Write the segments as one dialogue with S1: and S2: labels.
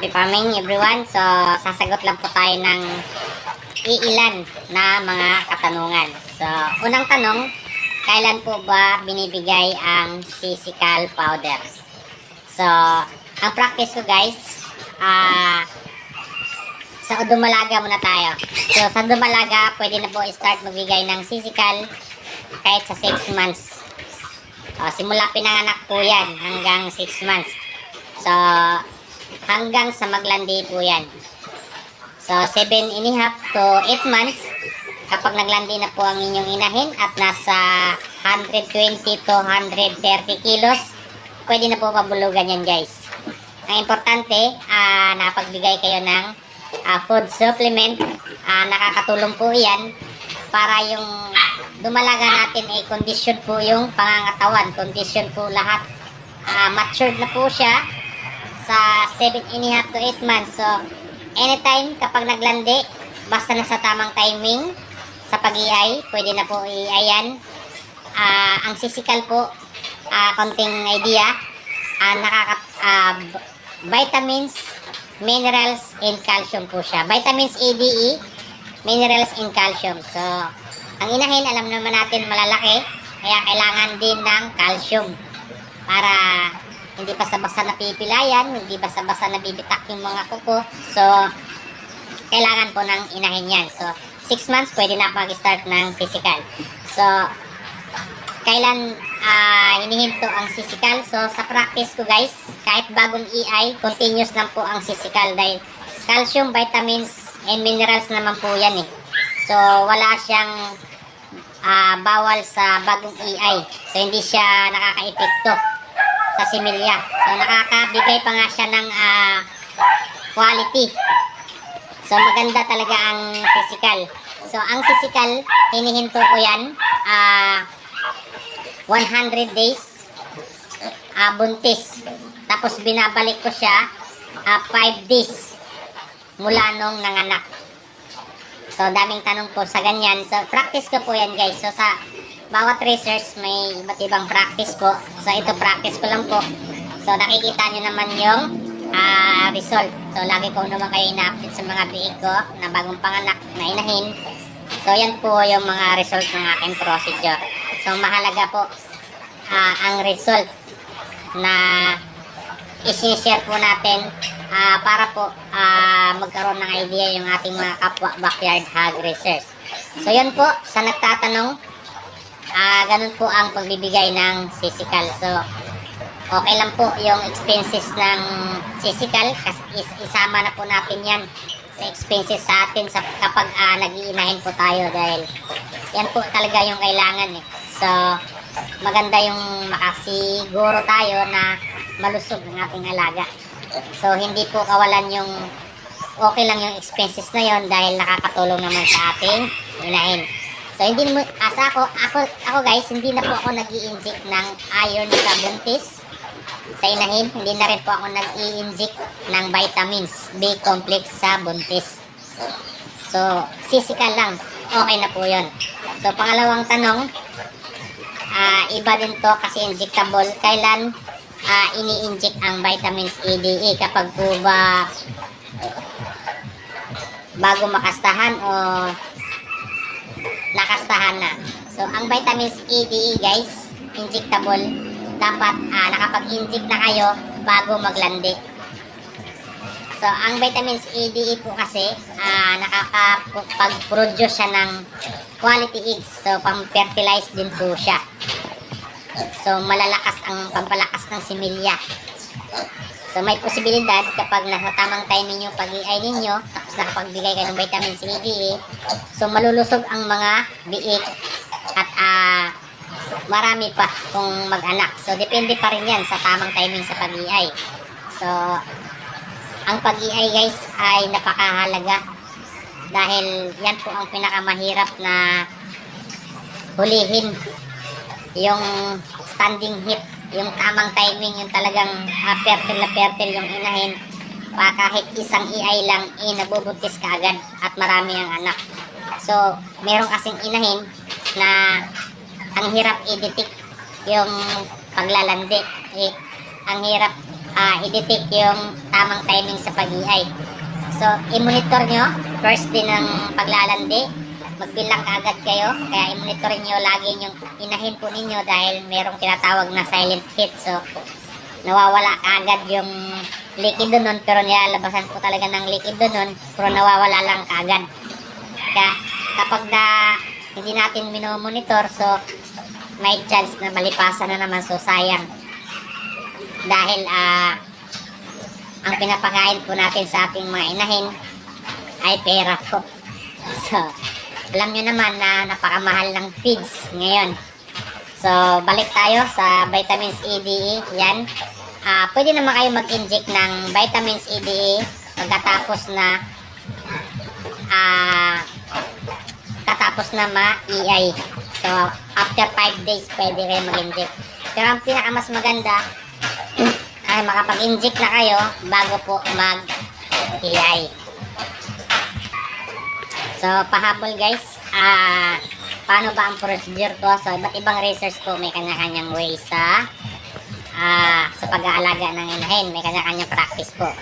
S1: Happy farming everyone. So, sasagot lang po tayo ng iilan na mga katanungan. So, unang tanong, kailan po ba binibigay ang sisical powder? So, ang practice ko guys, ah, sa Dumalaga muna tayo. So, sa Dumalaga, pwede na po start magbigay ng sisical kahit sa 6 months. O, simula pinanganak po yan hanggang 6 months. So, hanggang sa maglandi po yan. So, 7 and a half to 8 months, kapag naglandi na po ang inyong inahin at nasa 120 to 130 kilos, pwede na po pabulugan yan guys. Ang importante, ah napagbigay kayo ng ah, food supplement. Ah, nakakatulong po yan para yung dumalaga natin ay condition po yung pangangatawan. Condition po lahat. Ah, matured na po siya sa 7 and a half to 8 months. So, anytime kapag naglandi, basta na sa tamang timing sa pag-iay, pwede na po iayan. Ah, ang physical po, ah, konting idea, ah, nakaka, b- vitamins, minerals, and calcium po siya. Vitamins A, D, E, minerals, and calcium. So, ang inahin, alam naman natin malalaki, kaya kailangan din ng calcium para hindi basta-basta napipilayan, hindi basta-basta nabibitak yung mga kuko. So, kailangan po ng inahin yan. So, 6 months, pwede na mag-start ng physical. So, kailan ah hinihinto ang physical? So, sa practice ko guys, kahit bagong EI, continuous lang po ang physical dahil calcium, vitamins, and minerals naman po yan eh. So, wala siyang ah, bawal sa bagong EI. So, hindi siya nakaka-epekto sa similya. So, nakakabigay pa nga siya ng ah, quality. So, maganda talaga ang physical. So, ang physical, hinihinto ko yan, ah, 100 days, ah, buntis. Tapos, binabalik ko siya, ah, 5 days, mula nung nanganak. So, daming tanong po sa ganyan. So, practice ko po yan, guys. So, sa bawat research, may iba't ibang practice po. So, ito practice ko lang po. So, nakikita nyo naman yung ah, result. So, lagi ko naman kayo ina-update sa mga biig ko na bagong panganak na inahin. So, yan po yung mga result ng aking procedure. So, mahalaga po ah, ang result na isi-share po natin ah, para po ah, magkaroon ng idea yung ating mga kapwa backyard hog research. So, yun po, sa nagtatanong, ah, ganun po ang pagbibigay ng physical. So, okay lang po yung expenses ng physical kasi is- isama na po natin yan sa expenses sa atin sa, kapag ah, nag-iinahin po tayo dahil yan po talaga yung kailangan eh. So, maganda yung makasiguro tayo na malusog ng ating alaga. So, hindi po kawalan yung okay lang yung expenses na yon dahil nakakatulong naman sa ating inahin. So, hindi mo, asa ako, ako, ako guys, hindi na po ako nag inject ng iron sa buntis sa inahin. Hindi na rin po ako nag inject ng vitamins B complex sa buntis. So, physical lang. Okay na po yon. So, pangalawang tanong, ah iba din to kasi injectable. Kailan ah ini-inject ang vitamins A, D, E? Kapag po ba bago makastahan o nakastahan na. So, ang vitamins A, D, E guys, injectable, dapat ah, nakapag-inject na kayo bago maglandi. So, ang vitamins A, D, E po kasi, ah, nakakapag-produce siya ng quality eggs. So, pang-fertilize din po siya. So, malalakas ang pampalakas ng similya. So, may posibilidad kapag nasa tamang timing yung pag-iay ninyo, tapos nakapagbigay kayo ng vitamin C, D, E, so malulusog ang mga biik at ah, marami pa kung mag-anak. So, depende pa rin yan sa tamang timing sa pag-iay. So, ang pag-iay guys ay napakahalaga dahil yan po ang pinakamahirap na hulihin yung standing heat, yung tamang timing, yung talagang uh, fertile na fertile yung inahin. Pa kahit isang iay lang, eh, nabubuntis ka agad at marami ang anak. So, meron kasing inahin na ang hirap i-detect yung paglalandi. Eh, ang hirap ah, i-detect yung tamang timing sa pag-iay. So, i-monitor nyo, first din ng paglalandi, magbilang kaagad kayo, kaya i-monitor nyo lagi yung inahin po ninyo dahil merong tinatawag na silent hit. So, nawawala kaagad yung likido nun, pero nilalabasan po talaga ng likido nun, pero nawawala lang kaagad. Kaya kapag na hindi natin minomonitor, so may chance na malipasan na naman, so sayang. Dahil ah ang pinapakain po natin sa ating mga inahin ay pera po. So, alam nyo naman na napakamahal ng feeds ngayon. So, balik tayo sa vitamins E, DE. Yan. Ah, pwede naman kayo mag-inject ng vitamins E, DE pagkatapos na ah katapos na ma-EI. So, after 5 days, pwede kayo mag-inject. Pero ang pinaka mas maganda ay makapag-inject na kayo bago po mag-EI. So, pahabol guys, ah paano ba ang procedure ko? So, iba't ibang research po may kanya-kanyang way sa ah sa pag-aalaga ng inahin. May kanya-kanyang practice po.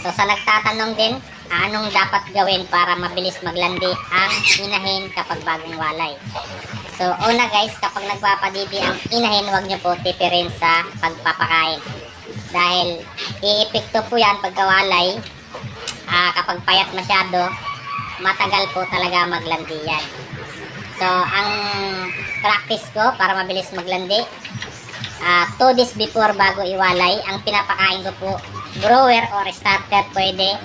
S1: So, sa nagtatanong din, anong dapat gawin para mabilis maglandi ang inahin kapag bagong walay? So, una guys, kapag nagpapadibi ang inahin, huwag niyo po tipirin sa pagpapakain. Dahil iepekto po yan pagkawalay, ah, kapag payat masyado, matagal po talaga maglandi yan. So, ang practice ko para mabilis maglandi, ah 2 days before bago iwalay, ang pinapakain ko po, grower or starter pwede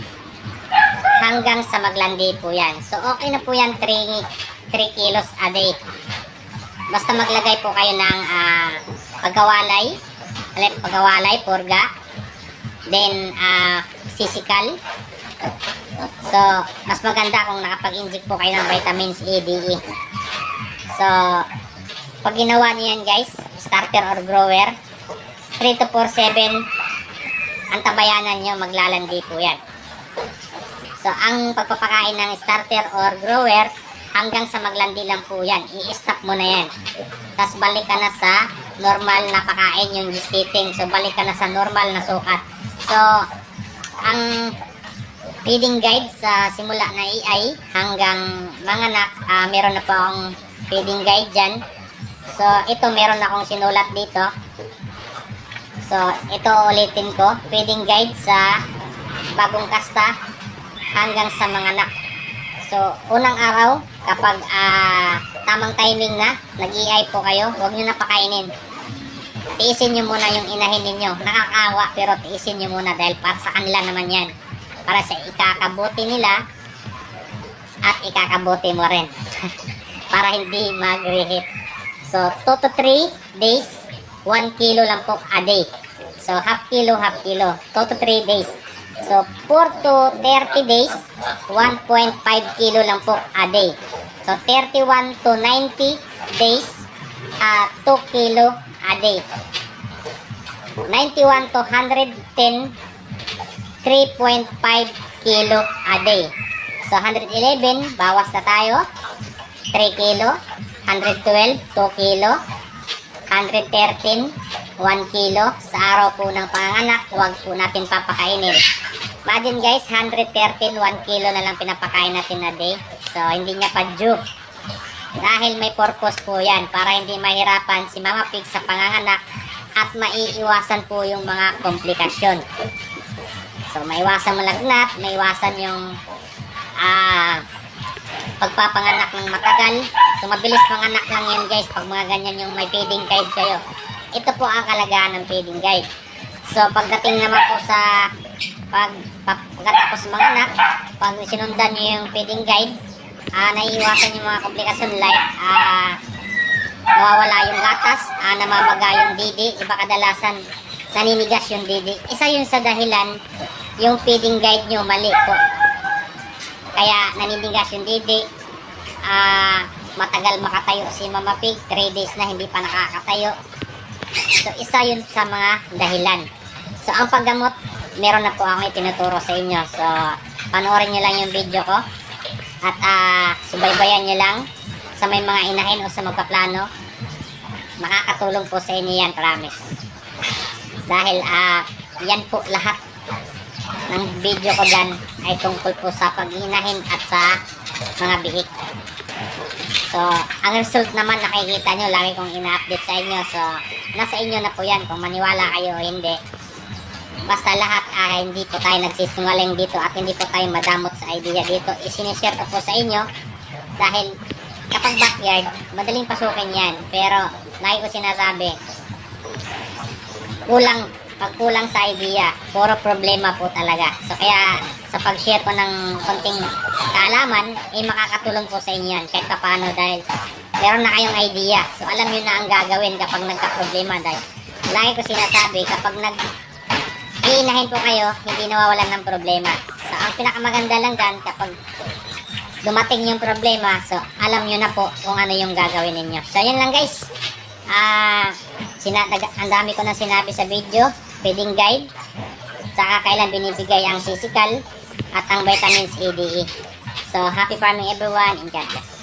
S1: hanggang sa maglandi po yan. So, okay na po yan 3, 3 kilos a day. Basta maglagay po kayo ng ah, pagkawalay, pagkawalay, purga, then ah, sisikal, So, mas maganda kung nakapag-inject po kayo ng vitamins E, D, E. So, pag ginawa niyo yan guys, starter or grower, 3 to 4, 7, ang tabayanan nyo, maglalandi po yan. So, ang pagpapakain ng starter or grower, hanggang sa maglandi lang po yan. I-stop mo na yan. Tapos balik ka na sa normal na pakain yung gestating. So, balik ka na sa normal na sukat. So, ang feeding guide sa simula na EI hanggang manganak, ah meron na po akong feeding guide dyan. So, ito meron akong sinulat dito. So, ito ulitin ko. Feeding guide sa bagong kasta hanggang sa manganak. So, unang araw, kapag ah, tamang timing na, nag-EI po kayo, huwag nyo na pakainin. Tiisin nyo muna yung inahin ninyo. Nakakawa, pero tiisin nyo muna dahil para sa kanila naman yan para sa ikakabuti nila at ikakabuti mo rin para hindi mag-reheat. So, 2 to 3 days, 1 kilo lang po a day. So, half kilo, half kilo. 2 to 3 days. So, 4 to 30 days, 1.5 kilo lang po a day. So, 31 to 90 days, uh, 2 kilo a day. 91 to 110 3.5 kilo a day. So, 111, bawas na tayo. 3 kilo. 112, 2 kilo. 113, 1 kilo. Sa araw po ng panganak, huwag po natin papakainin. Imagine guys, 113, 1 kilo na lang pinapakain natin a day. So, hindi niya pa due. Dahil may purpose po yan para hindi mahirapan si Mama Pig sa panganganak at maiiwasan po yung mga komplikasyon. So, maiwasan malagnat, maiwasan yung ah pagpapanganak ng matagal. So, mabilis panganak lang yan guys pag mga ganyan yung may feeding guide kayo. Ito po ang kalagahan ng feeding guide. So, pagdating naman po sa pag, pag pagkatapos manganak, pag sinundan nyo yung feeding guide, ah naiiwasan yung mga komplikasyon like ah nawawala yung gatas, ah, namamaga yung didi, iba kadalasan naninigas yung didi. Isa yun sa dahilan yung feeding guide nyo mali po. Kaya naninigas yung didi, ah, matagal makatayo si Mama Pig, 3 days na hindi pa nakakatayo. So, isa yun sa mga dahilan. So, ang paggamot, meron na po akong itinuturo sa inyo. So, panoorin nyo lang yung video ko. At ah, subaybayan nyo lang sa may mga inahin o sa magpaplano. Makakatulong po sa inyo yan, promise. Dahil ah, yan po lahat ng video ko dyan ay tungkol po sa paghinahin at sa mga bihik. So, ang result naman nakikita nyo, lagi kong ina-update sa inyo. So, nasa inyo na po yan kung maniwala kayo o hindi. Basta lahat ay hindi po tayo nagsisinungaling dito at hindi po tayo madamot sa idea dito. Isinishare ko po sa inyo dahil kapag backyard, madaling pasukin yan. Pero, lagi ko sinasabi, kulang, pag kulang sa idea, puro problema po talaga. So, kaya sa pag-share ko ng konting kaalaman, eh makakatulong po sa inyo yan kahit pa paano dahil meron na kayong idea. So, alam nyo na ang gagawin kapag nagka-problema dahil lagi ko sinasabi, kapag nag iinahin po kayo, hindi nawawalan ng problema. So, ang pinakamaganda lang dyan, kapag dumating yung problema, so, alam nyo na po kung ano yung gagawin ninyo. So, yun lang guys. Ah, sina nag- ang dami ko na sinabi sa video, feeding guide, saka kailan binibigay ang physical at ang vitamins A, D, E. So, happy farming everyone and God bless.